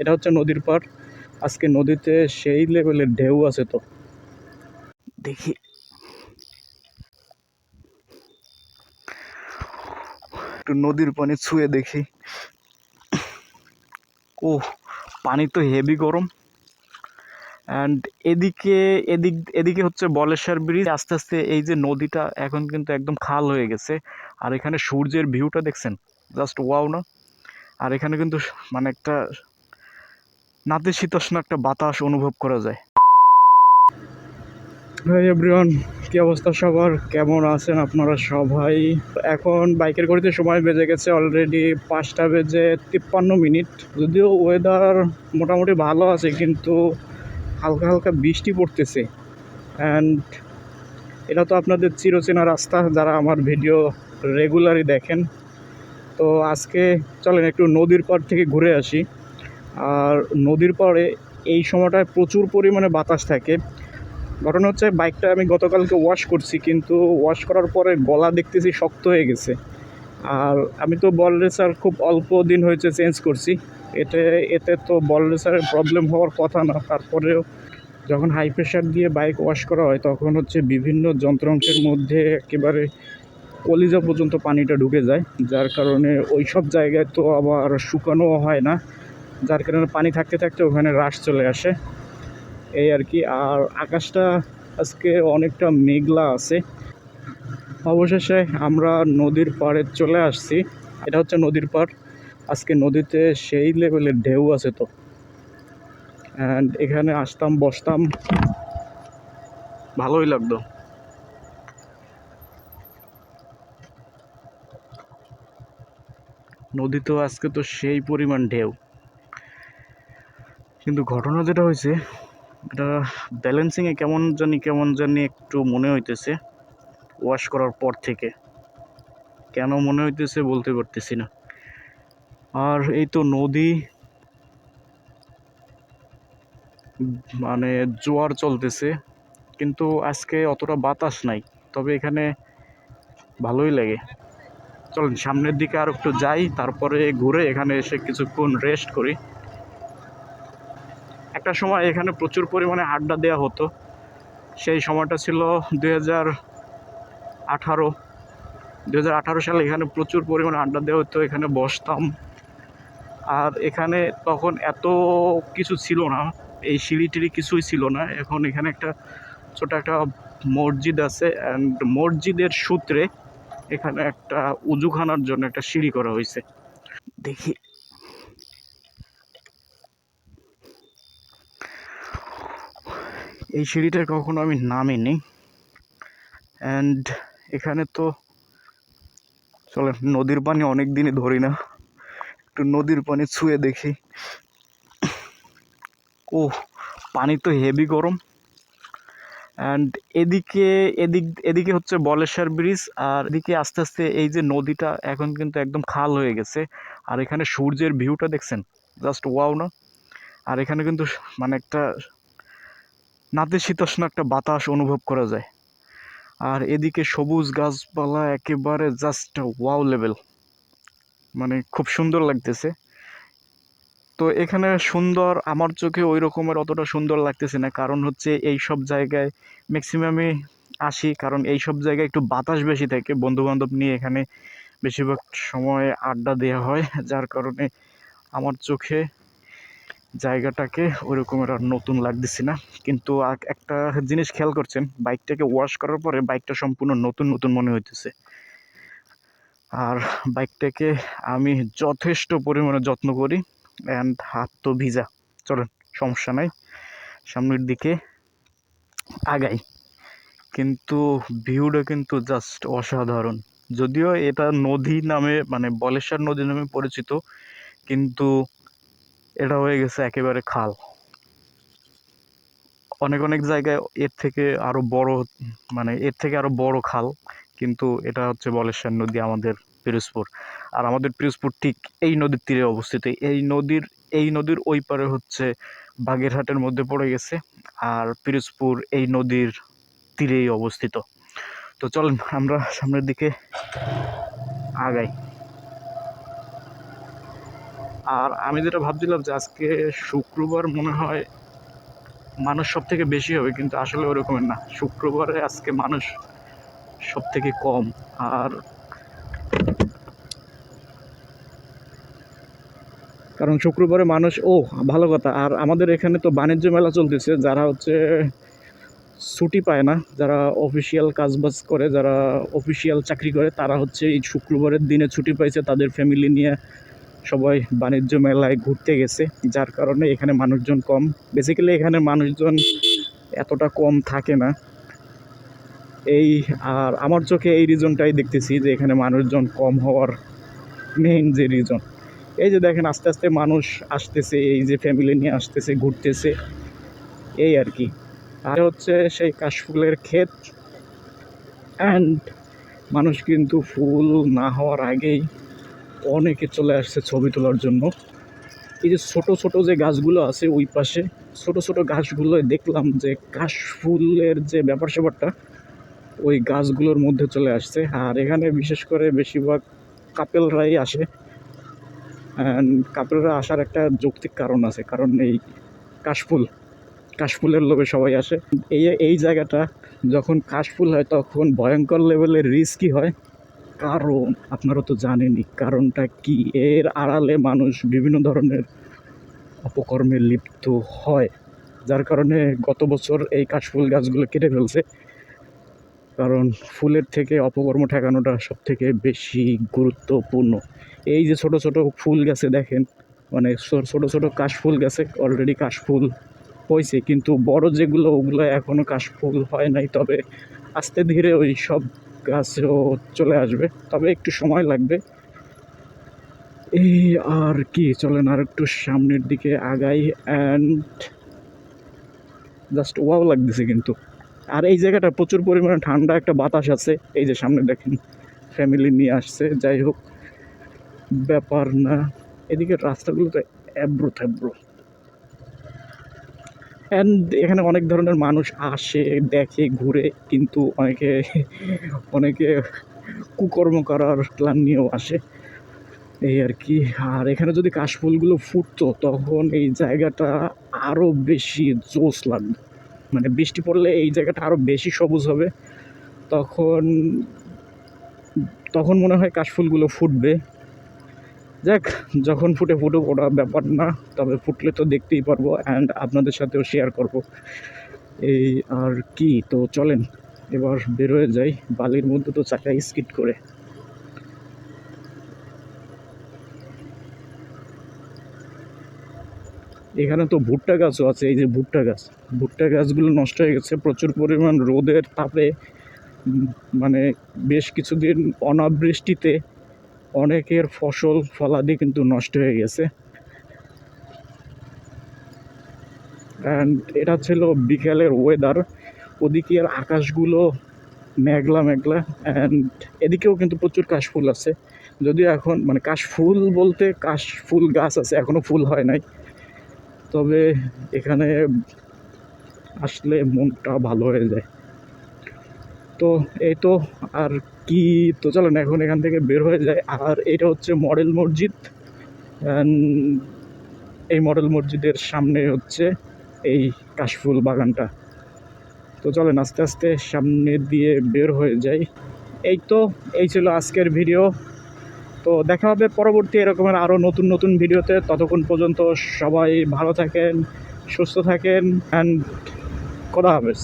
এটা হচ্ছে নদীর পাড়। আজকে নদীতে সেই লেভেলের ঢেউ আছে তো। দেখি। একটু নদীর পানি ছুঁয়ে দেখি। ও পানি তো হেভি গরম। অ্যান্ড এদিকে, এদিক, এদিকে হচ্ছে বলেশ্বর ব্রিজ আস্তে আস্তে এই যে নদীটা এখন কিন্তু একদম খাল হয়ে গেছে। আর এখানে সূর্যের ভিউটা দেখছেন? জাস্ট ওয়াও না? আর এখানে কিন্তু মানে একটা নাতিশীতোষ্ণ একটা বাতাস অনুভব করা যায়। হাই এভরিওয়ান কি অবস্থা সবার? কেমন আছেন আপনারা সবাই? এখন বাইকের গড়িতে সময় বেজে গেছে অলরেডি পাঁচটা বেজে তিপ্পান্ন মিনিট। যদিও ওয়েদার মোটামুটি ভালো আছে, কিন্তু হালকা হালকা বৃষ্টি পড়তেছে। অ্যান্ড এটা তো আপনাদের চিরচেনা রাস্তা, যারা আমার ভিডিও রেগুলারই দেখেন। তো আজকে চলেন একটু নদীর পাড় থেকে ঘুরে আসি। আর নদীর পাড়ে এই সময়টায় প্রচুর পরিমাণে বাতাস থাকে। ঘটনা হচ্ছে বাইকটা আমি গতকালকে ওয়াশ করছি, কিন্তু ওয়াশ করার পরে গলা দেখতেছি শক্ত হয়ে গেছে। আর আমি তো বল রেসার খুব অল্প দিন হয়েছে চেঞ্জ করছি। এতে এতে তো বল রেসারের প্রবলেম হওয়ার কথা না। তারপরেও যখন হাই প্রেশার দিয়ে বাইক ওয়াশ করা হয়, তখন হচ্ছে বিভিন্ন যন্ত্রাংশের মধ্যে একেবারে কলিজা পর্যন্ত পানিটা ঢুকে যায়। যার কারণে ওই সব জায়গায় তো আবার শুকানোও হয় না। যার কারণে পানি থাকতে থাকতে ওখানে রাশ চলে আসে। এই আর কি, আর আকাশটা আজকে অনেকটা মেঘলা আছে। অবশেষে আমরা নদীর পাড়ে চলে আসছি। এটা হচ্ছে নদীর পাড়। আজকে নদীতে সেই লেভেলের ঢেউ আছে তো। অ্যান্ড এখানে আসতাম, বসতাম। ভালোই লাগতো। নদীতেও আজকে তো সেই পরিমাণ ঢেউ। কিন্তু ঘটনা যেটা হয়েছে, এটা ব্যালেন্সিংয়ে কেমন জানি কেমন জানি একটু মনে হইতেছে ওয়াশ করার পর থেকে। কেন মনে হইতেছে বলতে পারতেছি না। আর এই তো নদী মানে জোয়ার চলতেছে, কিন্তু আজকে অতটা বাতাস নাই, তবে এখানে ভালোই লাগে। চলেন, সামনের দিকে আর একটু যাই, তারপরে ঘুরে এখানে এসে কিছুক্ষণ রেস্ট করি। একটা সময় এখানে প্রচুর পরিমাণে আড্ডা দেওয়া হতো। সেই সময়টা ছিল দুই হাজার আঠারো। দু হাজার আঠারো সালে এখানে প্রচুর পরিমাণে আড্ডা দেওয়া হতো, এখানে বসতাম। আর এখানে তখন এত কিছু ছিল না, এই সিঁড়ি টিড়ি কিছুই ছিল না। এখন এখানে একটা ছোট একটা মসজিদ আছে অ্যান্ড মসজিদের সূত্রে এখানে একটা উজুখানার জন্য একটা সিঁড়ি করা হয়েছে। দেখি। এই সিঁড়িটায় কখনো আমি নামিনি। অ্যান্ড এখানে তো চলে নদীর পানি অনেক দিনই ধরি না। একটু নদীর পানি ছুঁয়ে দেখি। ও পানি তো হেভি গরম। অ্যান্ড এদিকে, এদিক, এদিকে হচ্ছে বলেশ্বর ব্রিজ আর এদিকে আস্তে আস্তে এই যে নদীটা এখন কিন্তু একদম খাল হয়ে গেছে। আর এখানে সূর্যের ভিউটা দেখছেন? জাস্ট ওয়াও না? আর এখানে কিন্তু মানে একটা নাতিশীতোষ্ণ একটা বাতাস অনুভব করা যায়। আর এদিকে সবুজ গাছপালা একেবারে জাস্ট ওয়াও লেভেল মানে খুব সুন্দর লাগতেছে। তো এখানে সুন্দর, আমার চোখে ওই রকমের অতটা সুন্দর লাগতেছে না। কারণ হচ্ছে এই সব জায়গায় ম্যাক্সিমামই আসি। কারণ এই সব জায়গায় একটু বাতাস বেশি থাকে। বন্ধু বান্ধব নিয়ে এখানে বেশিরভাগ সময় আড্ডা দেওয়া হয়। যার কারণে আমার চোখে জায়গাটাকে ওই রকমের আর নতুন লাগতেছে না। কিন্তু একটা জিনিস খেয়াল করছেন, বাইকটাকে ওয়াশ করার পরে বাইকটা সম্পূর্ণ নতুন নতুন মনে হইতেছে। আর বাইকটাকে আমি যথেষ্ট পরিমাণে যত্ন করি অ্যান্ড হাত তো ভিজা। চলেন, সমস্যা নাই, সামনের দিকে আগাই। কিন্তু ভিউটা কিন্তু জাস্ট অসাধারণ। যদিও এটা নদী নামে মানে বলেশ্বর নদী নামে পরিচিত, কিন্তু এটা হয়ে গেছে একেবারে খাল। অনেক অনেক জায়গায় এর থেকে আরও বড় মানে এর থেকে আরও বড় খাল, কিন্তু এটা হচ্ছে বলেশ্বর নদী আমাদের পিরোজপুর। আর আমাদের পিরোজপুর ঠিক এই নদীর তীরে অবস্থিত। এই নদীর এই নদীর ওই পারে হচ্ছে বাগেরহাটের মধ্যে পড়ে গেছে, আর পিরোজপুর এই নদীর তীরেই অবস্থিত। তো চলেন আমরা সামনের দিকে আগাই। আর আমি যেটা ভাবছিলাম যে আজকে শুক্রবার মনে হয় মানুষ সব থেকে বেশি হবে, কিন্তু আসলে ওরকমের না। শুক্রবারে আজকে মানুষ সব থেকে কম। আর কারণ শুক্রবারে মানুষ, ও, ভালো কথা, আর আমাদের এখানে তো বাণিজ্য মেলা চলতেছে, যারা হচ্ছে ছুটি পায় না, যারা অফিসিয়াল কাজবাজ করে, যারা অফিসিয়াল চাকরি করে, তারা হচ্ছে এই শুক্রবারের দিনে ছুটি পাইছে তাদের ফ্যামিলি নিয়ে সবাই বাণিজ্য মেলায় ঘুরতে গেছে, যার কারণে এখানে মানুষজন কম। বেসিক্যালি এখানে মানুষজন এতটা কম থাকে না। এই আর আমার চোখে এই রিজনটাই দেখতেছি যে এখানে মানুষজন কম হওয়ার মেইন যে রিজন এই যে দেখেন আস্তে আস্তে মানুষ আসতেছে, এই যে ফ্যামিলি নিয়ে আসতেছে, ঘুরতেছে, এই আর কি। আর হচ্ছে সেই কাশফুলের ক্ষেত। অ্যান্ড মানুষ কিন্তু ফুল না হওয়ার আগেই অনেকে চলে আসছে ছবি তোলার জন্য। এই যে ছোট ছোট যে গাছগুলো আছে ওই পাশে, ছোট ছোট গাছগুলো দেখলাম যে কাশফুলের যে ব্যাপার স্যাপারটা, ওই গাছগুলোর মধ্যে চলে আসছে। আর এখানে বিশেষ করে বেশিরভাগ কাপেলরাই আসে। কাপেলরা আসার একটা যৌক্তিক কারণ আছে, কারণ এই কাশফুল কাশফুলের লোভে সবাই আসে। এই এই জায়গাটা যখন কাশফুল হয় তখন ভয়ঙ্কর লেভেলের রিস্কি হয়। কারণ, আপনারা তো জানেনই কারণটা কি। এর আড়ালে মানুষ বিভিন্ন ধরনের অপকর্মে লিপ্ত হয়, যার কারণে গত বছর এই কাশফুল গাছগুলো কেটে ফেলছে। কারণ ফুলের থেকে অপকর্ম ঠেকানোটা সব থেকে বেশি গুরুত্বপূর্ণ। এই যে ছোট ছোট ফুল গাছে দেখেন মানে ছোট ছোট কাশফুল গাছে অলরেডি কাশফুল হয়েছে, কিন্তু বড় যেগুলো, ওগুলো এখনও কাশফুল হয় নাই। তবে আস্তে ধীরে ওই সব গাছেও চলে আসবে, তবে একটু সময় লাগবে। এই আর কি, চলেন আর একটু সামনের দিকে আগাই অ্যান্ড জাস্ট ওয়াও লাগতেছে কিন্তু। আর এই জায়গাটা প্রচুর পরিমাণে ঠান্ডা, একটা বাতাস আছে। এই যে সামনে দেখেন ফ্যামিলি নিয়ে আসছে, যাই হোক, ব্যাপার না। এদিকে রাস্তাগুলো তো অ্যাব্রো থ্যাব্রো অ্যান্ড এখানে অনেক ধরনের মানুষ আসে, দেখে, ঘুরে, কিন্তু অনেকে অনেকে কুকর্ম করার প্ল্যান নিয়েও আসে। এই আর কি। আর এখানে যদি কাশফুলগুলো ফুটতো, তখন এই জায়গাটা আরও বেশি জোস লাগবে মানে বৃষ্টি পড়লে এই জায়গাটা আরও বেশি সবুজ হবে। তখন তখন মনে হয় কাশফুলগুলো ফুটবে। যাক, যখন ফুটে ফুটুক ওটা ব্যাপার না, তবে ফুটলে তো দেখতেই পারব অ্যান্ড আপনাদের সাথেও শেয়ার করব। এই আর কি, তো চলেন, এবার বেরোয় যাই, বালির মধ্যে তো চাকা স্কিট করে। এখানে তো ভুট্টা গাছও আছে, এই যে ভুট্টা গাছ। ভুট্টা গাছগুলো নষ্ট হয়ে গেছে, প্রচুর পরিমাণ রোদের তাপে মানে বেশ কিছুদিন অনাবৃষ্টিতে অনেকের ফসল ফলাদি কিন্তু নষ্ট হয়ে গেছে। অ্যান্ড এটা ছিল বিকেলের ওয়েদার ওদিকের আকাশগুলো মেঘলা মেঘলা অ্যান্ড এদিকেও কিন্তু প্রচুর কাশফুল আছে। যদিও এখন মানে কাশফুল বলতে কাশফুল গাছ আছে এখনও ফুল হয় নাই। তবে এখানে আসলে মনটা ভালো হয়ে যায়। তো এই তো আর কি তো চলেন এখন এখান থেকে বের হয়ে যায় আর এটা হচ্ছে মডেল মসজিদ। এই মডেল মসজিদের সামনে হচ্ছে এই কাশফুল বাগানটা। তো চলেন আস্তে আস্তে সামনে দিয়ে বের হয়ে যাই। এই তো, এই ছিল আজকের ভিডিও। তো দেখা হবে পরবর্তী এরকমের আরও নতুন নতুন ভিডিওতে। ততক্ষণ পর্যন্ত সবাই ভালো থাকেন, সুস্থ থাকেন অ্যান্ড খোদা হাফেজ।